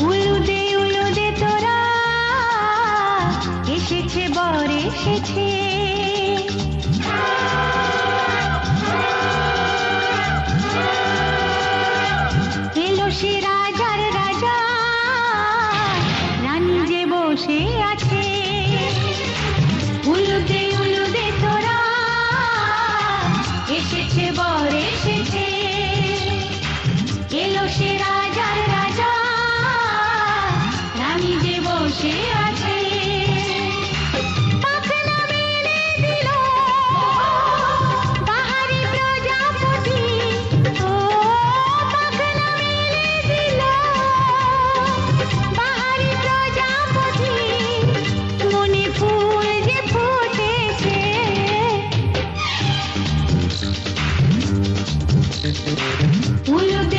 উলুদে উলুদে তোরা এসেছে বর এসেছে। এলো রাজার রাজা রানী যে বসে আছে। ঘর এসেছে Uno de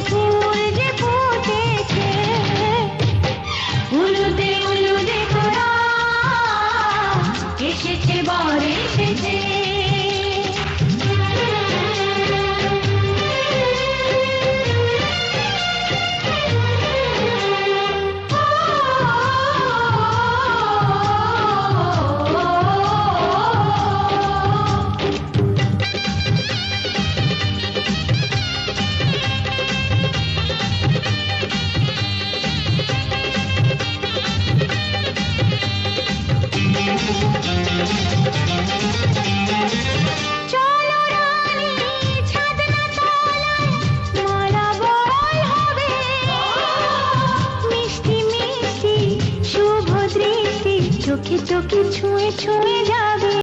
देखो तो कि छुए छुए जा